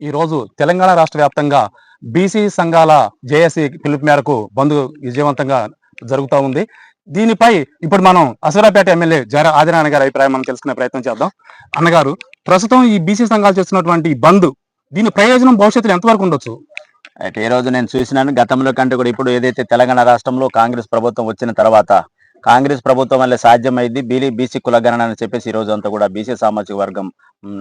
ఈ రోజు తెలంగాణ రాష్ట్ర వ్యాప్తంగా బీసీ సంఘాల జేఏసీ పిలుపు మేరకు బంద్ విజయవంతంగా జరుగుతూ ఉంది. దీనిపై ఇప్పుడు మనం అసరాపేట ఎమ్మెల్యే జర ఆదినారాయణ గారి అభిప్రాయం మనం తెలుసుకునే ప్రయత్నం చేద్దాం. అన్నగారు ప్రస్తుతం ఈ బీసీ సంఘాలు చేస్తున్నటువంటి ఈ బంద్ దీని ప్రయోజనం భవిష్యత్తులో ఎంతవరకు ఉండొచ్చు? అయితే ఈ రోజు నేను చూసినాను గతంలో కంటే కూడా ఇప్పుడు ఏదైతే తెలంగాణ రాష్ట్రంలో కాంగ్రెస్ ప్రభుత్వం వచ్చిన తర్వాత కాంగ్రెస్ ప్రభుత్వం వల్ల సాధ్యమైంది. బీలీ బీసీ కులగణన అని చెప్పేసి ఈ రోజు అంతా కూడా బీసీ సామాజిక వర్గం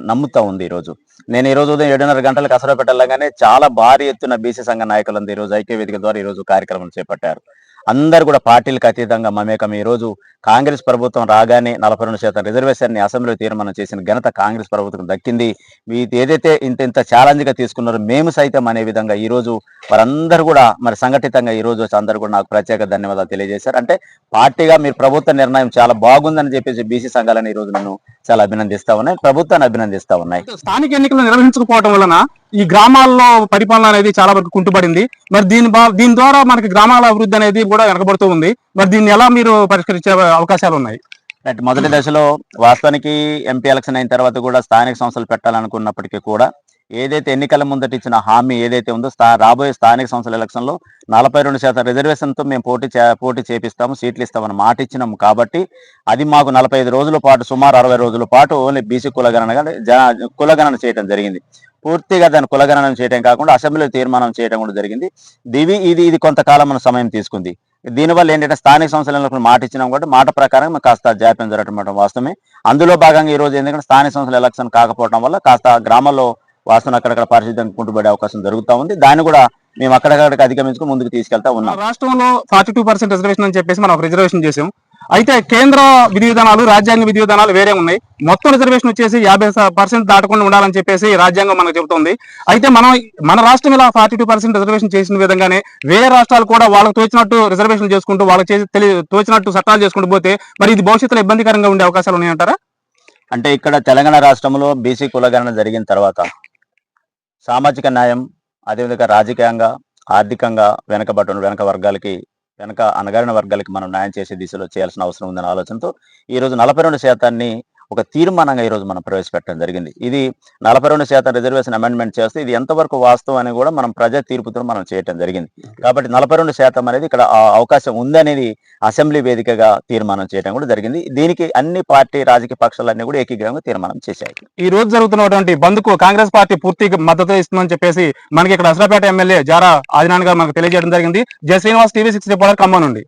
నమ్ముతా ఉంది ఈ రోజు. నేను ఈ రోజు ఉదయం ఏడున్నర గంటలకు అసలు పెట్టాలగానే చాలా భారీ ఎత్తున బీసీ సంఘ నాయకులందరూ ఈ రోజు ఐక్య వేదిక ద్వారా ఈ రోజు కార్యక్రమం చేపట్టారు. అందరు కూడా పార్టీలకు అతీతంగా మమేకం. ఈ రోజు కాంగ్రెస్ ప్రభుత్వం రాగానే నలభై రెండు శాతం రిజర్వేషన్ని అసెంబ్లీలో తీర్మానం చేసిన ఘనత కాంగ్రెస్ ప్రభుత్వం దక్కింది. మీ ఏదైతే ఇంత ఇంత ఛాలెంజ్గా తీసుకున్నారో మేము సైతం అనే విధంగా ఈ రోజు వారందరూ కూడా మరి సంఘటితంగా ఈ రోజు వచ్చి అందరూ కూడా నాకు ప్రత్యేక ధన్యవాదాలు తెలియజేశారు. అంటే పార్టీగా మీరు ప్రభుత్వ నిర్ణయం చాలా బాగుందని చెప్పేసి బీసీ సంఘాలను ఈ రోజు నన్ను చాలా అభినందిస్తా ఉన్నాయి ప్రభుత్వాన్ని అభినందిస్తా ఉన్నాయి స్థానిక ఎన్నికలు నిర్వహించకపోవడం వలన ఈ గ్రామాల్లో పరిపాలన అనేది చాలా వరకు కుంటుపడింది. మరి దీని దీని ద్వారా మనకి గ్రామాల అభివృద్ధి అనేది కూడా వెనకబడుతూ ఉంది. మరి దీన్ని ఎలా మీరు పరిష్కరించే అవకాశాలు ఉన్నాయి? రైట్ మొదటి దశలో వాస్తవానికి ఎంపీ ఎలక్షన్ అయిన తర్వాత కూడా స్థానిక సంస్థలు పెట్టాలనుకున్నప్పటికీ కూడా ఏదైతే ఎన్నికల ముందట ఇచ్చిన హామీ ఏదైతే ఉందో స్థా రాబోయే స్థానిక సంస్థల ఎలక్షన్లో నలభై రెండు శాతం రిజర్వేషన్తో మేము పోటీ చే పోటీ చేపిస్తాము సీట్లు ఇస్తామని మాట ఇచ్చినాము కాబట్టి అది మాకు నలభై ఐదు రోజుల పాటు సుమారు అరవై రోజుల పాటు ఓన్లీ బీసీ కులగణన జన కులగణన చేయడం జరిగింది. పూర్తిగా దాని కులగణనం చేయడం కాకుండా అసెంబ్లీలో తీర్మానం చేయడం కూడా జరిగింది. దివి ఇది ఇది కొంతకాలం మన సమయం తీసుకుంది. దీనివల్ల ఏంటంటే స్థానిక సంస్థలకు మాట ఇచ్చినాం కాబట్టి మాట ప్రకారం కాస్త జాప్యం జరగటం వాస్తవమే. అందులో భాగంగా ఈ రోజు ఎందుకంటే స్థానిక సంస్థల ఎలక్షన్ కాకపోవడం వల్ల కాస్త గ్రామాల్లో వాస్తవం అక్కడక్కడ పరిశుద్ధం కుంటుపడే అవకాశం జరుగుతూ ఉంది. దాన్ని కూడా మేము అక్కడక్కడికి అధిగమించుకుని ముందుకు తీసుకెళ్తా ఉన్నాం. రాష్ట్రంలో ఫార్టీ పర్సెంట్ రిజర్వేషన్ అని చెప్పేసి మనం రిజర్వేషన్ చేసాం. అయితే కేంద్ర విధి విధానాలు రాజ్యాంగ విధి విధానాలు వేరే ఉన్నాయి. మొత్తం రిజర్వేషన్ వచ్చేసి యాభై పర్సెంట్ దాటకుండా ఉండాలని చెప్పేసి రాజ్యాంగం మనకు చెబుతుంది. అయితే మనం మన రాష్ట్రం ఇలా ఫార్టీ టూ పర్సెంట్ రిజర్వేషన్ చేసిన విధంగానే వేరే రాష్ట్రాలు కూడా వాళ్ళకి తోచినట్టు రిజర్వేషన్ చేసుకుంటూ వాళ్ళకి చేసి తెలియ తోచినట్టు చట్టాలు చేసుకుంటూ పోతే మరి ఇది భవిష్యత్తులో ఇబ్బందికరంగా ఉండే అవకాశాలు ఉన్నాయంటారా? అంటే ఇక్కడ తెలంగాణ రాష్ట్రంలో బీసీ కులగణన జరిగిన తర్వాత సామాజిక న్యాయం అదేవిధంగా రాజకీయంగా ఆర్థికంగా వెనకబడిన వెనక వర్గాలకి వెనక అనగారిన వర్గాలకి మనం న్యాయం చేసే దిశలో చేయాల్సిన అవసరం ఉందనే ఆలోచనతో ఈ రోజు నలభై రెండు శాతాన్ని ఒక తీర్మానంగా ఈ రోజు మనం ప్రవేశపెట్టడం జరిగింది. ఇది నలభై రెండు శాతం రిజర్వేషన్ అమెండ్మెంట్ చేస్తే ఇది ఎంతవరకు వాస్తవం అని కూడా మనం ప్రజా తీర్పుతో మనం చేయటం జరిగింది. కాబట్టి నలభై రెండు శాతం అనేది ఇక్కడ అవకాశం ఉందనేది అసెంబ్లీ వేదికగా తీర్మానం చేయడం కూడా జరిగింది. దీనికి అన్ని పార్టీ రాజకీయ పక్షాలన్నీ కూడా ఏకీగ్రహంగా తీర్మానం చేశాయి. ఈ రోజు జరుగుతున్నటువంటి బంద్కు కాంగ్రెస్ పార్టీ పూర్తిగా మద్దతు ఇస్తుందని చెప్పేసి మనకి ఇక్కడ అసరాపేట ఎమ్మెల్యే జారా ఆదినారాయణ గారు మనకు తెలియజేయడం జరిగింది. Jaya Srinivas TV six reporter Khammam నుండి.